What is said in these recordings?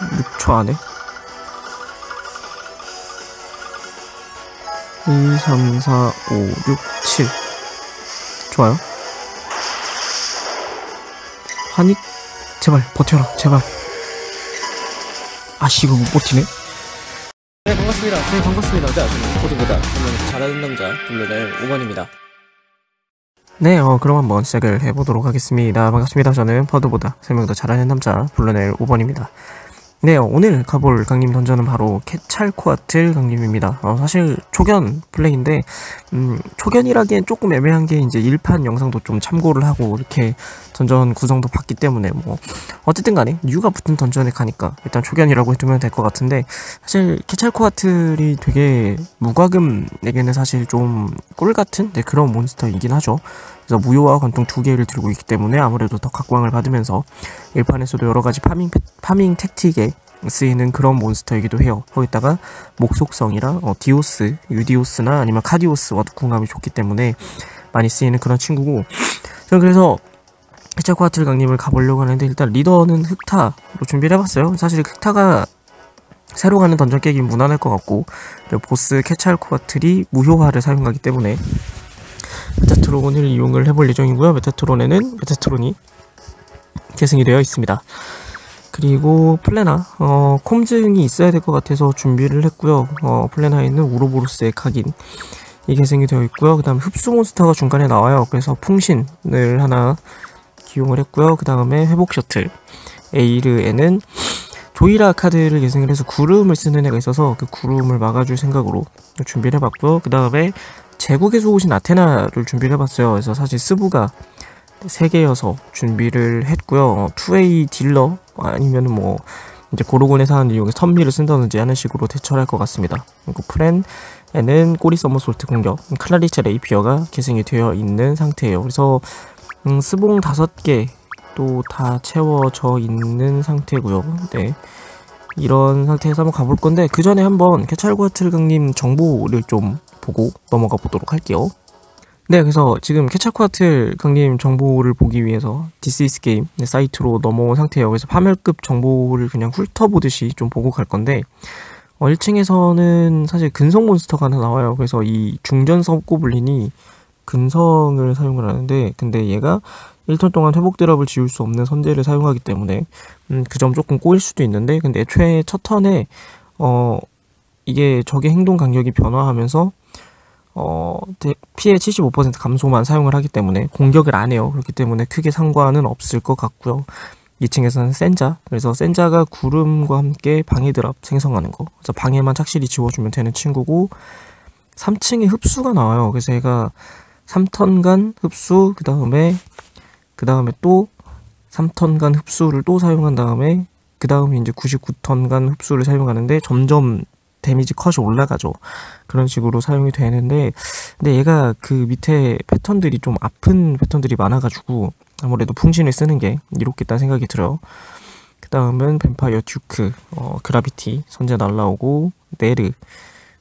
6초 안에? 2, 3, 4, 5, 6, 7 좋아요. 환익 제발 버텨라 제발. 아씨 이거 못 버티네. 네 반갑습니다. 네 반갑습니다. 자 저는 코드보다 잘하는 남자 블루넬 5번입니다. 네, 어, 그럼 한번 시작을 해보도록 하겠습니다. 반갑습니다. 저는 퍼드보다 3명 더 잘하는 남자, 블루넬 5번입니다. 네, 어, 오늘 가볼 강림 던전은 바로 케찰코아틀 강림입니다. 어, 사실 초견 플레이인데, 음, 초견이라기엔 조금 애매한 게 이제 1판 영상도 좀 참고를 하고 이렇게 던전 구성도 봤기 때문에 뭐, 어쨌든 간에 뉴가 붙은 던전에 가니까 일단 초견이라고 해두면 될 것 같은데, 사실 케찰코아틀이 되게 무과금에게는 사실 좀 꿀 같은 네, 그런 몬스터이긴 하죠. 그래서 무효와 관통 두 개를 들고 있기 때문에 아무래도 더 각광을 받으면서 일판에서도 여러 가지 파밍, 파밍 택틱에 쓰이는 그런 몬스터이기도 해요. 거기다가 목속성이랑 어, 디오스, 유디오스나 아니면 카디오스와도 궁합이 좋기 때문에 많이 쓰이는 그런 친구고 저는 그래서 해체코아틀 강림을 가보려고 하는데 일단 리더는 흑타로 준비를 해봤어요. 사실 흑타가 새로 가는 던전 깨기 무난할 것 같고 보스 캐찰코아틀이 무효화를 사용하기 때문에 메타트론을 이용을 해볼 예정이고요. 메타트론에는 메타트론이 계승이 되어 있습니다. 그리고 플레나 어, 콤증이 있어야 될 것 같아서 준비를 했고요. 어, 플레나에는 우로보로스의 각인 이 계승이 되어 있고요. 그 다음 흡수 몬스터가 중간에 나와요. 그래서 풍신을 하나 기용을 했고요. 그 다음에 회복 셔틀 에이르에는 조이라 카드를 계승을 해서 구름을 쓰는 애가 있어서 그 구름을 막아줄 생각으로 준비를 해봤고요. 그 다음에 제국에서 오신 아테나를 준비를 해봤어요. 그래서 사실 스부가 3개여서 준비를 했고요. 2A 어, 딜러 아니면 뭐 이제 고로곤의 사는 이용해 선미를 쓴다든지 하는 식으로 대처를 할 것 같습니다. 그리고 프렌에는 꼬리 서머솔트 공격, 클라리체 레이피어가 계승이 되어 있는 상태예요. 그래서 음, 스봉 5개 또 다 채워져 있는 상태고요. 네. 이런 상태에서 한번 가볼 건데 그 전에 한번 캐찰과틀강님 정보를 좀 보고 넘어가 보도록 할게요. 네, 그래서 지금 캐찰코아틀 강림 정보를 보기 위해서 디스이스 게임 사이트로 넘어온 상태예요. 그래서 파멸급 정보를 그냥 훑어보듯이 좀 보고 갈 건데 어, 1층에서는 사실 근성 몬스터가 하나 나와요. 그래서 이 중전성 고블린이 근성을 사용을 하는데 근데 얘가 1턴 동안 회복 드랍을 지울 수 없는 선제를 사용하기 때문에 음, 그 점 조금 꼬일 수도 있는데 근데 애초에 첫 턴에 어 이게 적의 행동 간격이 변화하면서 어, 피해 75% 감소만 사용을 하기 때문에 공격을 안 해요. 그렇기 때문에 크게 상관은 없을 것 같고요. 2층에서는 센자. 그래서 센자가 구름과 함께 방해 드랍 생성하는 거. 그래서 방해만 착실히 지워주면 되는 친구고 3층에 흡수가 나와요. 그래서 얘가 3턴간 흡수 그 다음에 그 다음에 또 3턴간 흡수를 또 사용한 다음에 그 다음에 이제 99턴간 흡수를 사용하는데 점점 데미지 컷이 올라가죠. 그런 식으로 사용이 되는데, 근데 얘가 그 밑에 패턴들이 좀 아픈 패턴들이 많아가지고, 아무래도 풍신을 쓰는 게 이롭겠다는 생각이 들어요. 그 다음은 뱀파이어 듀크, 어, 그라비티, 선제 날라오고, 네르,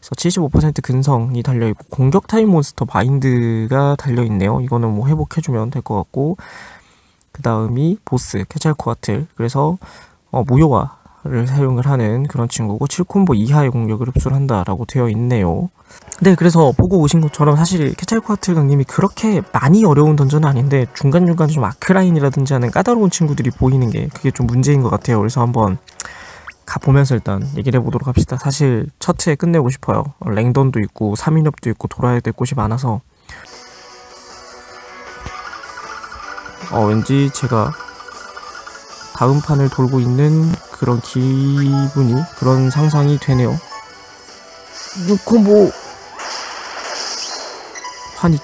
그래서 75% 근성이 달려있고, 공격 타임 몬스터 마인드가 달려있네요. 이거는 뭐 회복해주면 될 것 같고, 그 다음이 보스, 캐찰코아틀. 그래서, 어, 무효화 를 사용을 하는 그런 친구고 7콤보 이하의 공격을 흡수를 한다라고 되어 있네요. 네, 그래서 보고 오신 것처럼 사실 케찰코아틀 강님이 그렇게 많이 어려운 던전은 아닌데 중간중간 좀 아크라인이라든지 하는 까다로운 친구들이 보이는 게 그게 좀 문제인 것 같아요. 그래서 한번 가보면서 일단 얘기를 해보도록 합시다. 사실 첫회 끝내고 싶어요. 랭던도 있고 3인업도 있고 돌아야 될 곳이 많아서 어 왠지 제가 다음 판을 돌고 있는 그런 기분이 그런 상상이 되네요. 6콤보 파닉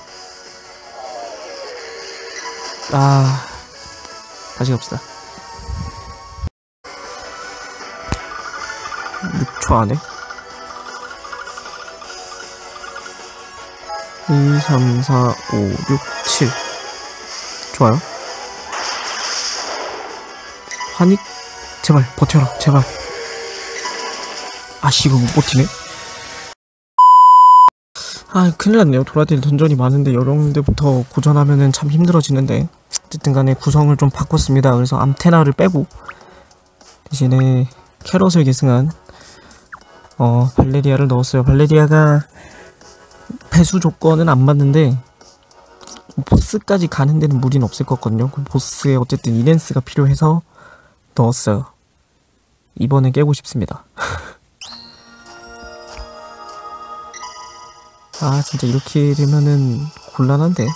아 다시 갑시다. 6초 안에. 2, 3, 4, 5, 6, 7 좋아요. 환익 제발 버텨라 제발 아씨 이거 못 버티네 아 큰일 났네요 돌아다닐 던전이 많은데 여러 군데부터 고전하면은 참 힘들어지는데 어쨌든 간에 구성을 좀 바꿨습니다 그래서 암테나를 빼고 대신에 캐럿을 계승한 어 발레리아를 넣었어요. 발레리아가 배수 조건은 안 맞는데 보스까지 가는 데는 무리는 없을 것 같거든요. 그 보스에 어쨌든 이넨스가 필요해서 넣었어요. 이번엔 깨고 싶습니다. 아 진짜 이렇게 되면은 곤란한데?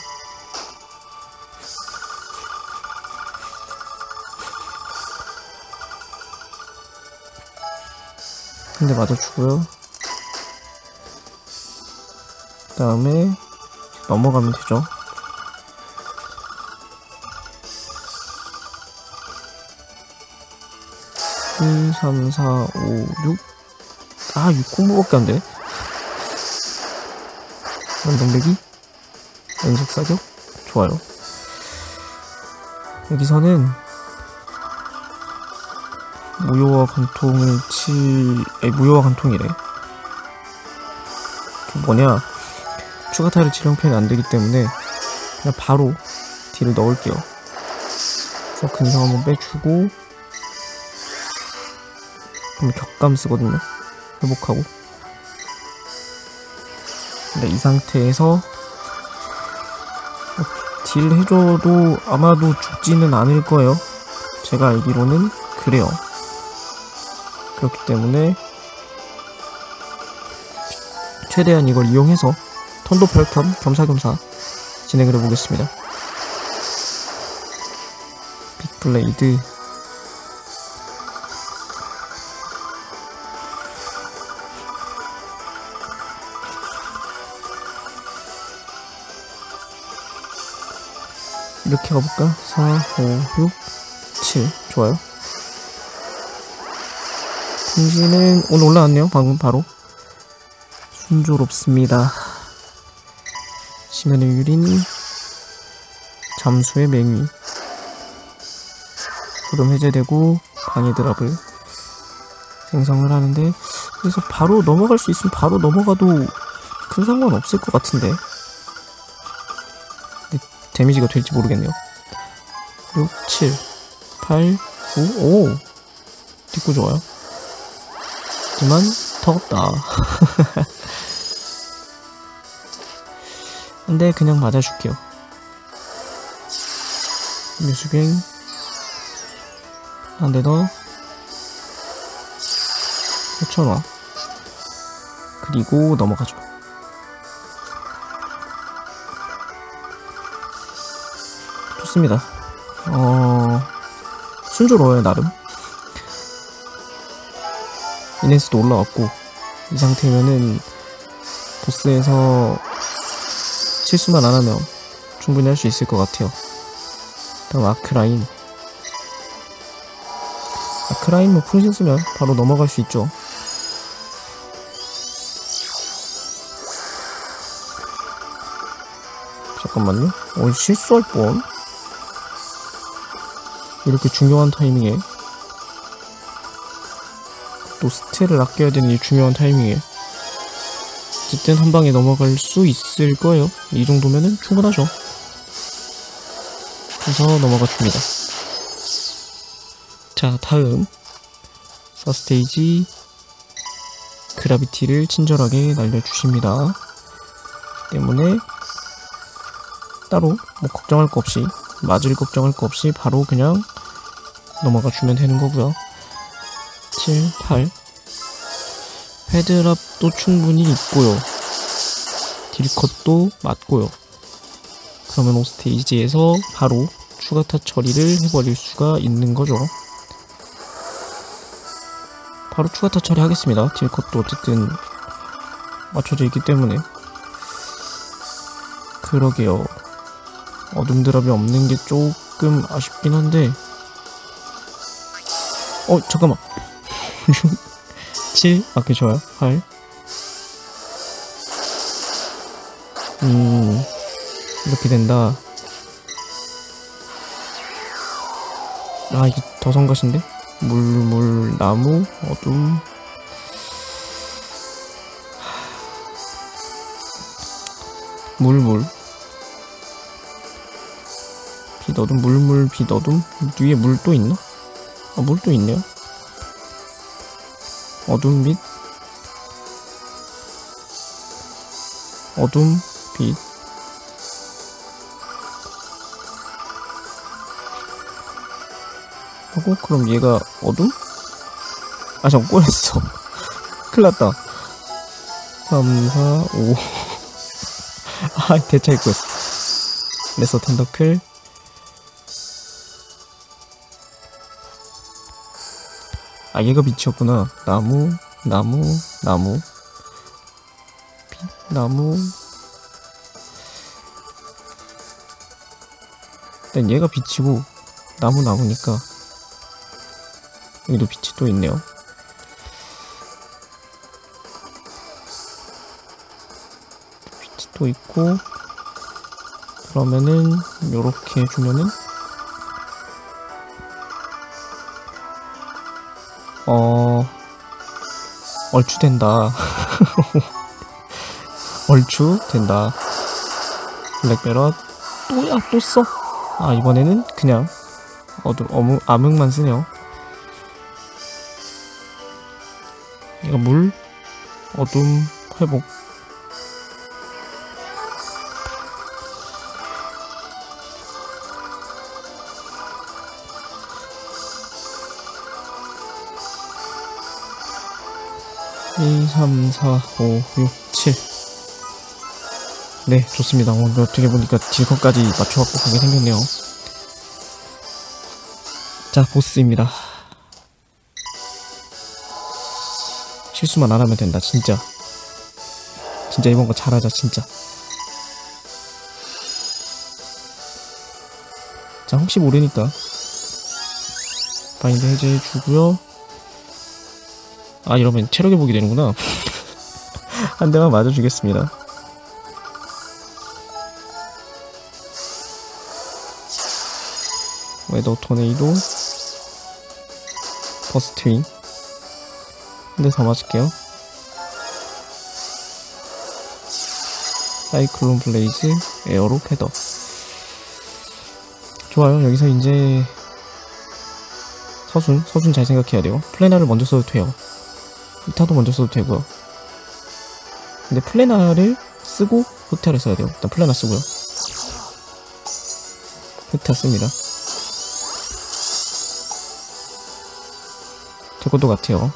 근데 맞아주고요. 그 다음에 넘어가면 되죠 1, 3, 4, 5, 6 아, 6콤보밖에 안 돼. 연동배기 연속 사격? 좋아요. 여기서는 무효와 관통을 칠 에, 무효와 관통이래. 그 뭐냐? 추가 타를 칠 형편이 안 되기 때문에 그냥 바로 딜을 넣을게요. 그래서 근성 한번 빼주고 그럼 격감 쓰거든요 회복하고 근데 이 상태에서 딜 해줘도 아마도 죽지는 않을 거예요. 제가 알기로는 그래요. 그렇기 때문에 최대한 이걸 이용해서 턴도 별겸 겸사겸사 진행을 해보겠습니다. 빅블레이드 이렇게 가볼까? 4, 5, 6, 7 좋아요. 공지는 오늘 올라왔네요 방금 바로. 순조롭습니다. 시면의 유린 잠수의 맹위. 구름 해제되고 방해 드랍을 생성을 하는데 그래서 바로 넘어갈 수 있으면 바로 넘어가도 큰 상관 없을 것 같은데 데미지가 될지 모르겠네요. 6, 7, 8, 9, 오. 뒷구 좋아요. 하지만 더없다. 근데 그냥 맞아줄게요. 뮤수갱. 한 대 더. 5천원. 그리고 넘어가죠 좋습니다. 어, 순조로워요, 나름. 이네스도 올라왔고, 이 상태면은, 보스에서 실수만 안 하면 충분히 할 수 있을 것 같아요. 다음 아크라인. 아크라인 뭐 풍신 쓰면 바로 넘어갈 수 있죠. 잠깐만요. 어, 실수할 뻔. 이렇게 중요한 타이밍에 또 스텔을 아껴야 되는 이 중요한 타이밍에 어쨌든 한 방에 넘어갈 수 있을 거예요. 이 정도면은 충분하죠. 그래서 넘어가 줍니다. 자, 다음 4스테이지 그라비티를 친절하게 날려주십니다. 때문에 따로 뭐 걱정할 거 없이 맞을 걱정할 거 없이 바로 그냥 넘어가 주면 되는 거고요. 7, 8 헤드랍도 충분히 있고요. 딜컷도 맞고요. 그러면 5스테이지에서 바로 추가타 처리를 해버릴 수가 있는 거죠. 바로 추가타 처리하겠습니다. 딜컷도 어쨌든 맞춰져 있기 때문에. 그러게요. 어둠 드랍이 없는 게 조금 아쉽긴 한데 어 잠깐만 7 아 그 좋아요 8 음, 이렇게 된다. 아, 이게 더 성가신데? 물, 물, 나무, 어둠. 물, 물. 빛, 어둠, 물, 물, 빛, 어둠? 위에 물 또 있나? 아, 물 또 있네요. 어둠 빛. 어둠 빛. 하고 그럼 얘가 어둠? 아 잠깐 꼬였어. 큰일났다. 3 4 5 아 대차 입고 있어. 레서 텐더클 아 얘가 빛이었구나. 나무 나무 나무. 빛 나무. 일단 얘가 빛이고 나무 나무니까 여기도 빛이 또 있네요. 빛이 또 있고 그러면은 요렇게 해주면은 얼추 된다. 얼추 된다. 블랙베럿. 또야 또 써? 아 이번에는 그냥 어두 어묵 암흑만 쓰네요. 이거 물 어둠 회복 이, 삼, 사, 오, 육, 칠. 네, 좋습니다. 오늘 어떻게 보니까 딜컷까지 맞춰갖고 가게 생겼네요. 자, 보스입니다. 실수만 안 하면 된다, 진짜. 진짜 이번 거 잘하자, 진짜. 자, 혹시 모르니까. 바인드 해제해주고요. 아, 이러면 체력 회복이 되는구나. 한 대만 맞아주겠습니다. 웨더 토네이도 버스트윙. 한 대 더 맞을게요. 사이클론 블레이즈 에어로 패더. 좋아요. 여기서 이제 서순 서순 잘 생각해야 돼요. 플래너를 먼저 써도 돼요 흑타도 먼저 써도 되고요 근데 플래너를 쓰고 흑타를 써야 돼요 일단 플래너 쓰고요 흑타 씁니다 될 것도 같아요.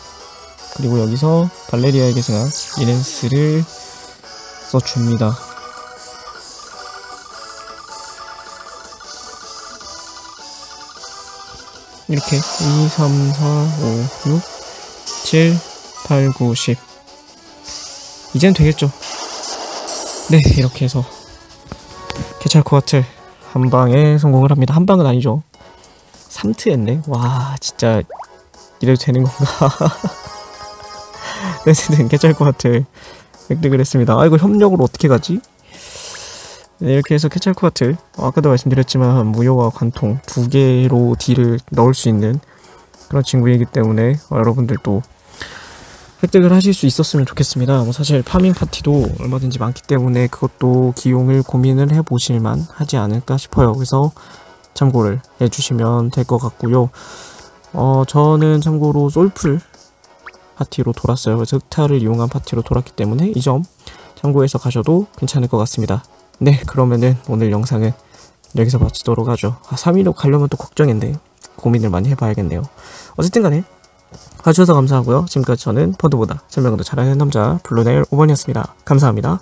그리고 여기서 발레리아에게 생한 이렌스를 써줍니다. 이렇게 2, 3, 4, 5, 6, 7, 8, 9, 10 이젠 되겠죠. 네, 이렇게 해서 케찰코아틀 한 방에 성공을 합니다. 한 방은 아니죠. 3트 했네. 와, 진짜 이래도 되는 건가? 개짤 것 같아. 획득을 했습니다. 아, 이거 협력으로 어떻게 가지? 네, 이렇게 해서 캐찰코아트 어, 아까도 말씀드렸지만 무효와 관통 두 개로 딜을 넣을 수 있는 그런 친구이기 때문에 어, 여러분들도 획득을 하실 수 있었으면 좋겠습니다. 뭐 사실 파밍 파티도 얼마든지 많기 때문에 그것도 기용을 고민을 해보실만 하지 않을까 싶어요. 그래서 참고를 해주시면 될 것 같고요. 어, 저는 참고로 솔풀 파티로 돌았어요. 그래서 흑타를 이용한 파티로 돌았기 때문에 이 점 참고해서 가셔도 괜찮을 것 같습니다. 네, 그러면은 오늘 영상은 여기서 마치도록 하죠. 아, 3위로 가려면 또 걱정인데 고민을 많이 해봐야겠네요. 어쨌든 간에 봐주셔서 감사하고요. 지금까지 저는 퍼드보다 설명도 잘하는 남자 블루네일 5번이었습니다. 감사합니다.